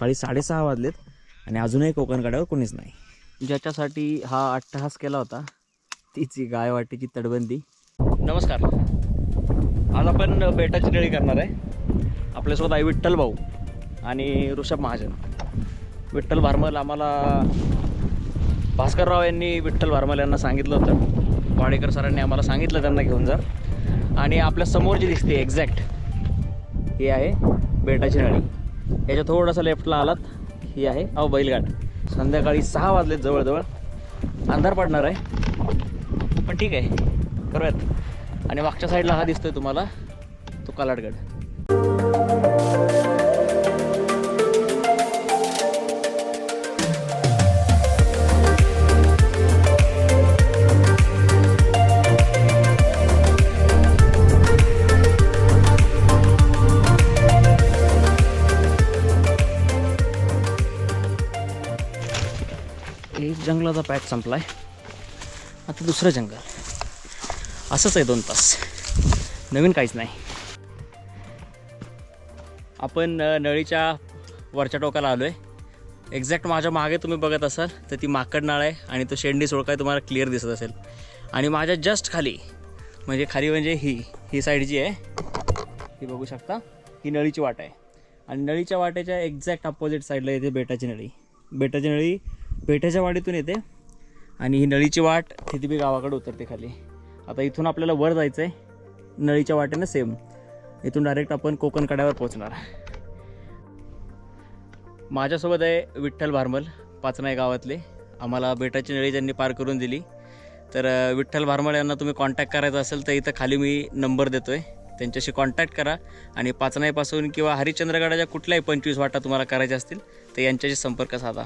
सकाळी साडेसहा वाजलेत आणि अजूनही कोकण कड्यावर कोणीच नाही. ज्याच्यासाठी हा अट्टहास केला होता तीच ही गाय वाटेची तडबंदी नमस्कार. आज आपण बेटाची नळी करणार आहे. आपल्यासोबत आहे विठ्ठल भाऊ आणि ऋषभ महाजन. विठ्ठल भारमल आम्हाला भास्करराव यांनी विठ्ठल भारमल यांना सांगितलं होतं. वाडेकर सरांनी आम्हाला सांगितलं त्यांना घेऊन जा. आणि आपल्यासमोर जी दिसते एक्झॅक्ट ही आहे बेटाची नळी. याच्या थोडंसं लेफ्टला आलात. ही आहे अहो बैलगाठ संध्याकाळी सहा वाजलेत जवळजवळ. अंधार पडणार आहे. पण ठीक आहे. करूयात. आणि मागच्या साईडला हा दिसतोय तुम्हाला. तो कलाडगड. जंगलाचा जंगलाचा पॅच संपलाय. आता दुसरं जंगल. असंच आहे दोन तास. नवीन काहीच नाही. आपण नळीच्या वरच्या टोकाला आलो आहे एक्झॅक्ट माझ्या मागे तुम्ही बघत असाल तर ती माकड नाळ आहे आणि तो शेंडी सोळकाय तुम्हाला क्लिअर दिसत असेल. आणि माझ्या जस्ट खाली म्हणजे खाली म्हणजे ही ही साईड जी आहे ही बघू शकता ही नळीची वाट आहे. आणि नळीच्या वाटेच्या एक्झॅक्ट अपोजिट साईडला येते बेटाची नळी. बेटाची नळी पेठ्याच्या वाडीतून येते. आणि ही नळीची वाट थितिबी गावाकडे उतरते खाली. आता इथून आपल्याला वर जायचं आहे नळीच्या वाटेनं सेम इथून डायरेक्ट आपण कोकण कड्यावर पोहोचणार. माझ्यासोबत आहे विठ्ठल भारमल पाचनाय गावातले. आम्हाला बेटाची नळी ज्यांनी पार करून दिली. तर विठ्ठल भारमल यांना तुम्ही कॉन्टॅक्ट करायचा असेल तर इथं खाली मी नंबर देतो आहे त्यांच्याशी कॉन्टॅक्ट करा. आणि पाचनाईपासून किंवा हरिश्चंद्रगडाच्या कुठल्याही पंचवीस वाटा तुम्हाला करायच्या असतील तर यांच्याशी संपर्क साधा.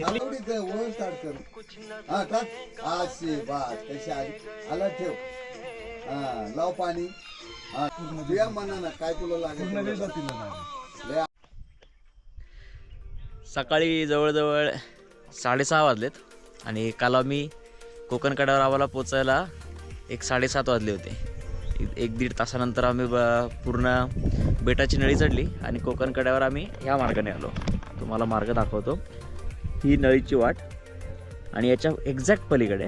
एवढीच आहे, वळून start कर. हा टाक. अशी बात कशी आली? आला ठेव. हा लाव पाणी. हा तुझ्या मनानं काय तुला लागेल? सकाळी जवळजवळ साडेसहा वाजलेत आणि काल आम्ही कोकण कड्यावर आम्हाला पोचायला एक साडेसात वाजले होते. एक- दीड तासानंतर आम्ही ब पूर्ण बेटाची नळी चढली आणि कोकण कड्यावर आम्ही ह्या मार्गाने आलो. तुम्हाला मार्ग दाखवतो. ही नळीची वाट आणि याच्या एक्झॅक्ट पलीकडे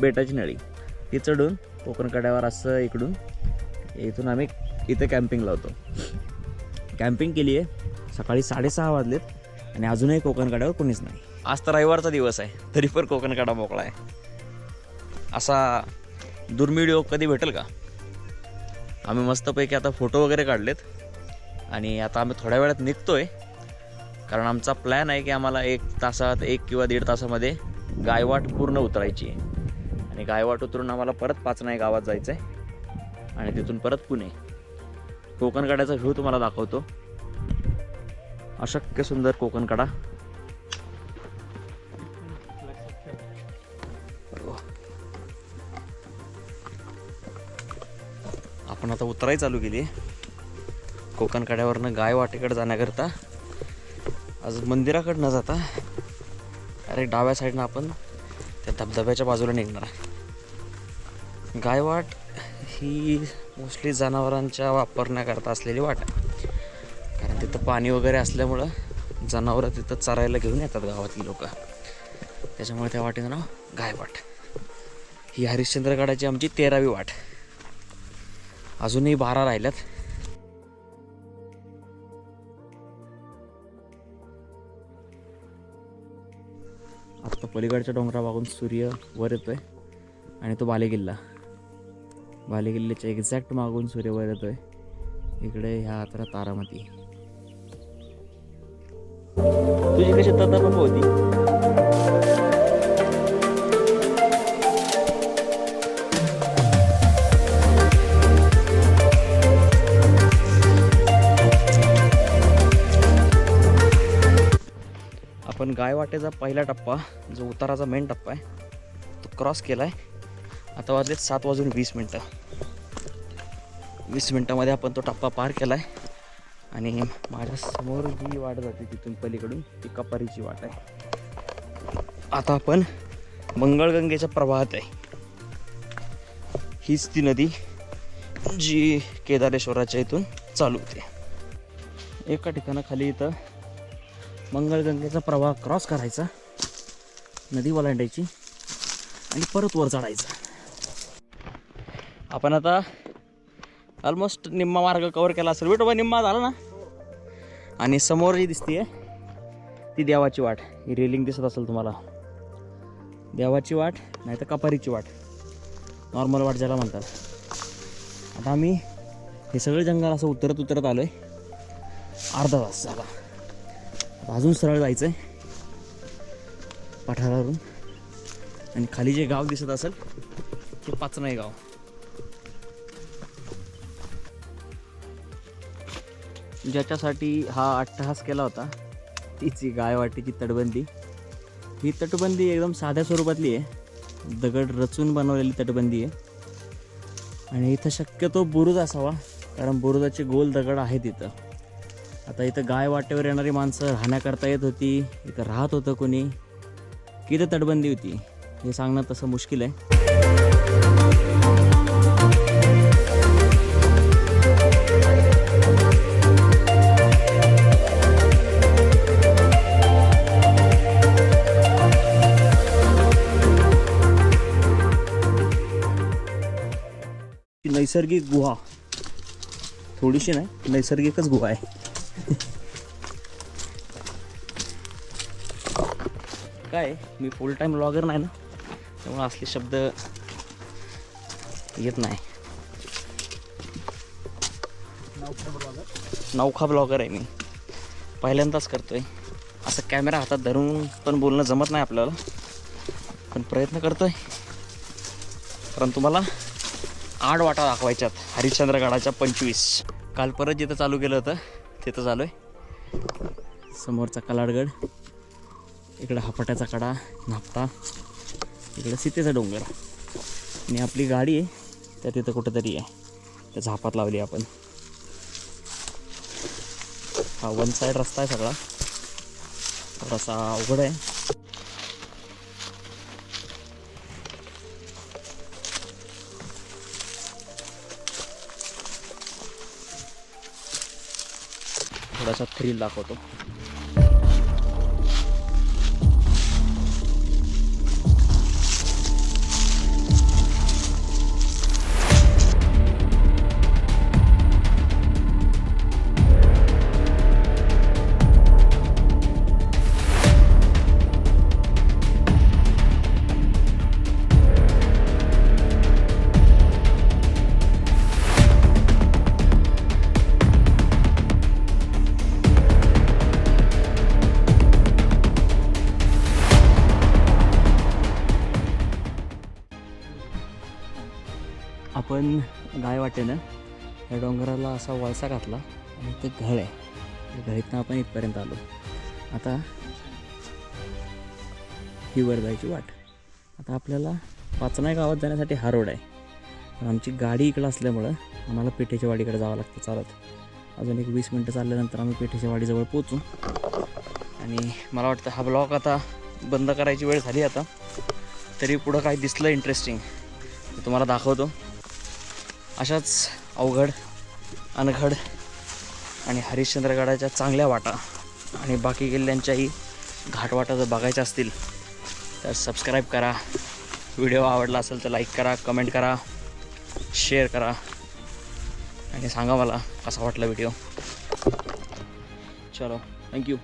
बेटाची नळी. ती चढून कोकण कड्यावर असं इकडून इथून आम्ही इथे कॅम्पिंग लावतो कॅम्पिंग केली आहे. सकाळी साडेसहा वाजलेत आणि अजूनही कोकण कड्यावर कोणीच नाही. आज तर रविवारचा दिवस आहे. तरी पण कोकण कडा मोकळा आहे. असा दुर्मिळ योग कधी भेटेल का? आम्ही मस्तपैकी आता फोटो वगैरे काढलेत. आणि आता आम्ही थोड्या वेळात निघतो आहे कारण आमचा प्लॅन आहे की आम्हाला एक तासात एक किंवा दीड तासामध्ये गायवाट पूर्ण उतरायची आहे. आणि गायवाट उतरून आम्हाला परत पाचनाई गावात जायचं आहे आणि तिथून परत पुणे. कोकण कड्याचा व्ह्यू तुम्हाला दाखवतो. अशक्य सुंदर कोकण कडा आपण आता उतराई चालू केली कोकण कड्यावरनं गाय वाटेकडे जाण्याकरता आज मंदिराकडे न जाता डायरेक्ट डाव्या साईडनं आपण त्या धबधब्याच्या बाजूला निघणार आहे. गायवाट ही मोस्टली जनावरांच्या वापरण्याकरता असलेली वाट आहे. कारण तिथं पाणी वगैरे असल्यामुळं जनावरं तिथं चरायला घेऊन येतात गावातली लोक. त्याच्यामुळे त्या वाटेचं नाव गायवाट. ही हरिश्चंद्रगडाची आमची तेरावी वाट. अजूनही बारा राहिल्यात. फक्त पलीकडच्या डोंगरामागून सूर्य वर येतो आहे आणि तो बालेकिल्ला. बालेकिल्ल्याच्या एक्झॅक्ट मागून सूर्य वर येतो आहे इकडे ह्या आता तारामती. तुझी कशी ततर होती. पण गायवाटेचा पहिला टप्पा जो उताराचा मेन टप्पा आहे तो क्रॉस केला आहे आता वाजले सात वाजून वीस मिनटं. वीस मिनटामध्ये आपण तो टप्पा पार केला आहे आणि माझ्यासमोर जी वाट जाते तिथून पलीकडून ती कपारीची वाट आहे. आता आपण मंगळगंगेच्या प्रवाहात आहे. हीच ती नदी जी केदारेश्वराच्या इथून चालू होते. एका ठिकाणाखाली इथं मंगळगंगेचा प्रवाह क्रॉस करायचा नदी ओलांडायची आणि परत वर चढायचा. आपण आता ऑलमोस्ट निम्मा मार्ग कवर केला असेल. विठोबा निम्मा झाला ना? आणि समोर जी दिसते ती देवाची वाट. ही रेलिंग दिसत असेल तुम्हाला. देवाची वाट नाही तर कपारीची वाट. नॉर्मल वाट ज्याला म्हणतात. आता आम्ही हे सगळं जंगल असं उतरत उतरत आलो आहे अर्धा तास झाला. अजून सरळ जायचं आहे पठारावरून. आणि खाली जे गाव दिसत असेल ते पाचनाई गाव. ज्याच्यासाठी हा अट्टहास केला होता तिची गायवाटीची तटबंदी. ही तटबंदी एकदम साध्या स्वरूपातली आहे. दगड रचून बनवलेली तटबंदी आहे. आणि इथं शक्यतो बुरुज असावा कारण बुरुजाचे गोल दगड आहेत इथं आता इथं गाय वाटेवर येणारी माणसं राहण्याकरता येत होती. इथं राहत होतं कोणी. की इथं तटबंदी होती? हे सांगणं तसं मुश्किल आहे. ती नैसर्गिक गुहा. थोडीशी नाही नैसर्गिकच गुहा आहे. काय मी फुल टाईम ब्लॉगर नाही ना त्यामुळे असले शब्द येत नाही. नौखा ब्लॉगर आहे मी. पहिल्यांदाच करतोय. असं कॅमेरा हातात धरून पण बोलणं जमत नाही आपल्याला. पण प्रयत्न करतोय. कारण तुम्हाला आठ वाटा दाखवायच्यात. हरिश्चंद्रगडाच्या पंचवीस. काल परत जिथं चालू केलं होतं तिथं चालू आहे समोरचा कलाडगड इकडं हापट्याचा कडा नापटा इकडं सीतेचा डोंगर. आणि आपली गाडी आहे त्या तिथं कुठंतरी आहे. त्या झापात लावली आपण. हा वन साईड रस्ता आहे सगळा. थोडासा अवघड आहे. थोडासा थ्रिल दाखवतो आपण गाय वाटेनं या डोंगराला असा वळसा घातला आणि ते घळ आहे. घळीतनं आपण इथपर्यंत आलो. आता ही वर जायची वाट. आता आपल्याला पाचनाय गावात जाण्यासाठी हा रोड आहे. पण आमची गाडी इकडं असल्यामुळं आम्हाला पेठेच्या वाडीकडे जावं लागतं चालत. अजून एक वीस मिनटं चालल्यानंतर आम्ही पेठेच्या वाडीजवळ पोचू आणि मला वाटतं हा ब्लॉग आता बंद करायची वेळ झाली आता. तरी पुढं काय दिसलं इंटरेस्टिंग ते तुम्हाला दाखवतो. अशाच अवघड अनघड आणि हरिश्चंद्रगडाच्या चांगल्या वाटा आणि बाकी किल्ल्यांच्याही घाटवाटा जर बघायच्या असतील तर सबस्क्राईब करा. व्हिडिओ आवडला असेल तर लाईक करा कमेंट करा शेअर करा आणि सांगा मला कसा वाटला व्हिडिओ चलो थँक्यू